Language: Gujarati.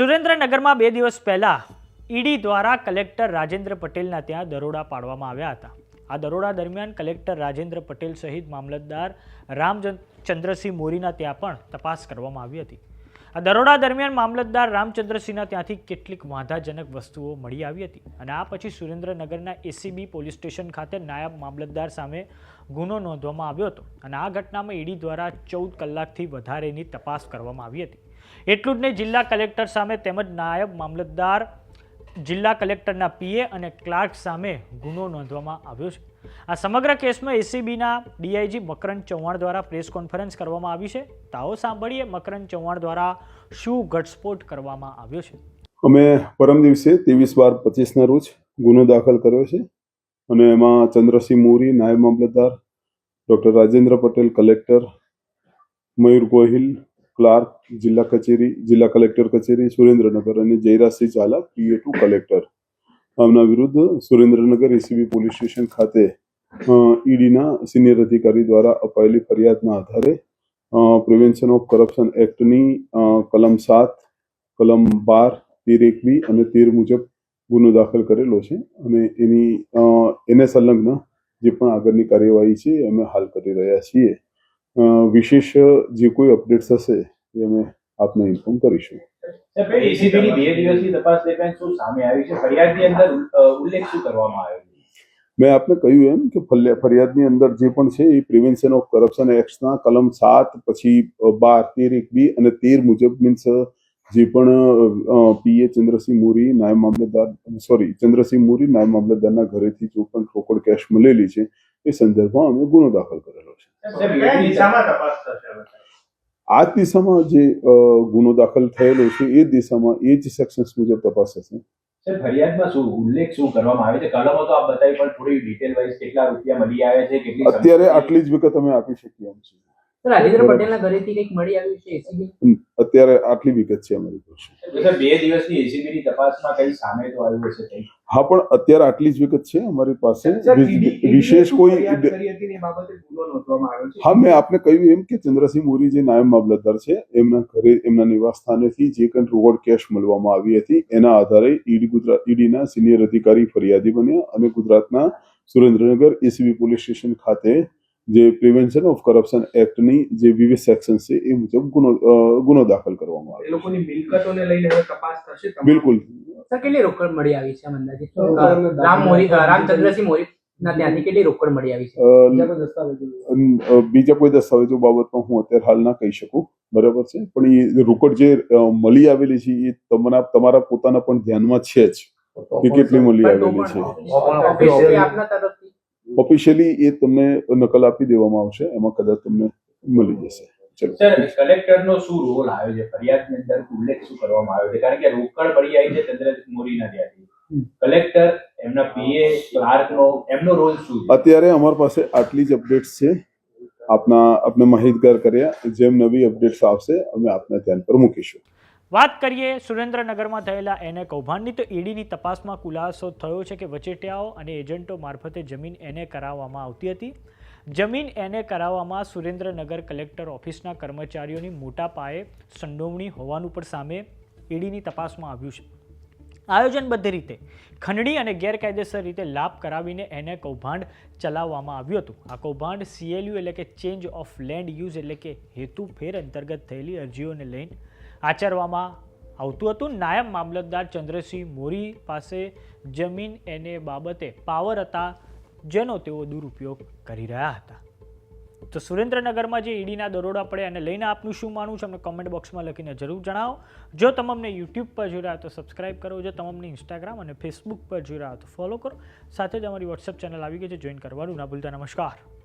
સુરેન્દ્રનગરમાં બે દિવસ પહેલાં ઈડી દ્વારા કલેક્ટર રાજેન્દ્ર પટેલના ત્યાં દરોડા પાડવામાં આવ્યા હતા. આ દરોડા દરમિયાન કલેક્ટર રાજેન્દ્ર પટેલ સહિત મામલતદાર રામચંદ્રસિંહ મોરીના ત્યાં પણ તપાસ કરવામાં આવી હતી. આ દરોડા દરમિયાન મામલતદાર રામચંદ્રસિંહના ત્યાંથી કેટલીક વાંધાજનક વસ્તુઓ મળી આવી હતી. અને આ પછી સુરેન્દ્રનગરના એસીબી પોલીસ સ્ટેશન ખાતે નાયબ મામલતદાર સામે ગુનો નોંધવામાં આવ્યો હતો. અને આ ઘટનામાં ઈડી દ્વારા ચૌદ કલાકથી વધારેની તપાસ કરવામાં આવી હતી. એટલું જ નહીં, જિલ્લા કલેક્ટર સામે તેમજ નાયબ મામલતદાર, જિલ્લા કલેક્ટરના પીએ અને ક્લાર્ક સામે ગુનો નોંધવામાં આવ્યો છે. આ સમગ્ર કેસમાં એસીબીના ડીઆઈજી મકરંદ ચૌહાણ દ્વારા પ્રેસ કોન્ફરન્સ કરવામાં આવી છે. તાઓ સાંભળીએ મકરંદ ચૌહાણ દ્વારા શું ઘટસ્ફોટ કરવામાં આવ્યો છે. અમે પરમ દિવસે ત્રેવીસ બાર પચીસના રોજ ગુનો દાખલ કર્યો છે અને એમાં ચંદ્રસિંહ મોરી, નાયબ મામલતદાર, doctor Rajendra Patel, collector Mayur Gohil, clerk, જિલ્લા કચેરી, જિલ્લા કલેક્ટર કચેરી, સુરેન્દ્રનગર અને Jayrajsinh Jhala, P A to collector. આમના વિરુદ્ધ સુરેન્દ્રનગર એસીબી પોલીસ સ્ટેશન ખાતે ઈડીના સિનિયર અધિકારી દ્વારા અપાયેલી ફરિયાદના આધારે પ્રિવેન્શન ઓફ કરપ્શન એક્ટની કલમ સાત, કલમ બાર, તેર એકવી અને તેર મુજબ ગુનો દાખલ કરેલો છે અને એની એને સંલગ્ન જે પણ આગળની કાર્યવાહી છે એ અમે હાલ કરી રહ્યા છીએ. વિશેષ જે કોઈ અપડેટ્સ હશે એ અમે આપને ઇન્ફોર્મ કરીશું. બે દિવસની તપાસ દરમિયાન શું સામે આવ્યું છે? ફરિયાદની અંદર ઉલ્લેખ શું કરવામાં આવ્યો મેં આપને કહ્યું એમ કે ફરિયાદની અંદર જે પણ છે એ પ્રિવેન્શન ઓફ કરપ્શન એક્ટના કલમ સાત પછી બાર તેર એક બી અને તેર મુજબ મીન્સ જે પણ પીએ ચંદ્રસિંહ મોરી નાયબ મામલતદાર સોરી ચંદ્રસિંહ મોરી નાયબ મામલતદારના ઘરેથી જો પણ રોકડ કેશ મળેલી છે એ સંદર્ભમાં અમે ગુનો દાખલ કરેલો છે? આ દિશામાં જે ગુનો દાખલ થયેલો છે એ દિશામાં એ જ સેક્શન્સ મુજબ તપાસ થશે સાહેબ ફરિયાદમાં શું ઉલ્લેખ શું કરવામાં આવે છે? કલમો તો આપ બતાવી પણ થોડી ડિટેલ વાઇઝ કેટલા રૂપિયા મળી આવ્યા છે કેટલી અત્યારે આટલી જ વિગત અમે આપી શકીએ એમ છીએ રાજેન્દ્ર પટેલના ઘરેથી કંઈક મળી આવ્યું છે એસીબી અત્યારે આટલી વિગત છે અમારી પાસે. બે દિવસની એસીબીની તપાસમાં કઈ સામે તો આવ્યું હશે હા પણ અત્યારે આટલી જ વિગત છે અમારી પાસે. વિશેષ કોઈ હા મેં આપને કહ્યું એમ કે ચંદ્રસિંહ મોરી જે નાયબ મામલતદાર છે એમના ઘરે એમના નિવાસ સ્થાનેથી જે કંઈ રોકડ કેશ મળવામાં આવી હતી એના આધારે ઈડી ગુજરાત ઈડીના સિનિયર અધિકારી ફરિયાદી બન્યા અને ગુજરાતના સુરેન્દ્રનગર એસીબી પોલીસ સ્ટેશન ખાતે જે પ્રિવેન્શન ઓફ કરપ્શન એક્ટની જે વિવિધ સેક્શન છે એ મુજબ ગુનો ગુનો દાખલ કરવામાં આવે લોકોની મિલકતોને લઈને હવે તપાસ થશે બિલકુલ. સર કેટલી રોકડ મળી આવી છે આમ રામ મોરી રામચંદ્રસિંહ મોરી ના ત્યાંથી કેટલી રોકડ મળી આવી છે? અ, બીજા કોઈ દસ્તાવેજો? અમ, અ, બીજા કોઈ દસ્તાવેજો બાબતમાં હું અત્યારે હાલ ના કહી શકું. બરાબર છે? પણ એ રોકડ જે મળી આવેલી છે એ તમારા તમારા પોતાના પણ ધ્યાનમાં છે જ કે કેટલી મળી આવેલી છે. ઓફિશિયલી એ તમને નકલ આપી દેવામાં આવશે એમાં કદાચ તમને મળી જશે. કલેક્ટરનો શું રોલ આવ્યો છે? ફરિયાદની અંદર ઉલ્લેખ શું કરવામાં આવ્યો છે? કારણ કે રોકડ આવી છે ચંદ્રસિંહ મોરીના ત્યાંથી. કલેક્ટર એમના પીએ ક્લાર્કનો એમનો રોલ શું અત્યારે અમારી પાસે આટલી જ અપડેટ્સ છે. આપના આપને માહિતગાર કર્યા. જેમ નવી અપડેટ્સ આવશે અમે આપના ધ્યાન પર મૂકીશું. વાત કરીએ સુરેન્દ્રનગરમાં થયેલા એને કૌભાંડની, તો ઈડીની તપાસમાં ખુલાસો થયો છે કે વચેટિયાઓ અને એજન્ટો મારફતે જમીન એને કરાવવામાં આવતી હતી. જમીન એને કરાવવામાં સુરેન્દ્રનગર કલેક્ટર ઓફિસના કર્મચારીઓની મોટા પાયે સંડોવણી હોવાનું પણ સામે ઈડીની તપાસમાં આવ્યું છે. આયોજનબદ્ધ રીતે, ખંડણી અને ગેરકાયદેસર રીતે લાભ કરાવીને એને કૌભાંડ ચલાવવામાં આવ્યું હતું. આ કૌભાંડ સીએલયુ એટલે કે ચેન્જ ઓફ લેન્ડ યુઝ એટલે કે હેતુ ફેર અંતર્ગત થયેલી અરજીઓને લઈને આચરવામાં આવતું હતું. નાયબ મામલતદાર ચંદ્રસિંહ મોરી પાસે જમીન એને બાબતે પાવર હતા જેનો તેઓ દુરુપયોગ કરી રહ્યા હતા. તો સુરેન્દ્રનગરમાં જે ઈડીના દરોડા પડે અને લઈને આપનું શું માનવું છે? અમને કમેન્ટ બોક્સમાં લખીને જરૂર જણાવો. જો તમને યુટ્યુબ પર જોઈ રહ્યા તો સબસ્ક્રાઇબ કરો. જો તમને ઇન્સ્ટાગ્રામ અને ફેસબુક પર જોઈ રહ્યા તો ફોલો કરો. સાથે જ અમારી વોટ્સએપ ચેનલ આવી ગઈ છે. જોઈન કરવાનું ના ભૂલતા. નમસ્કાર.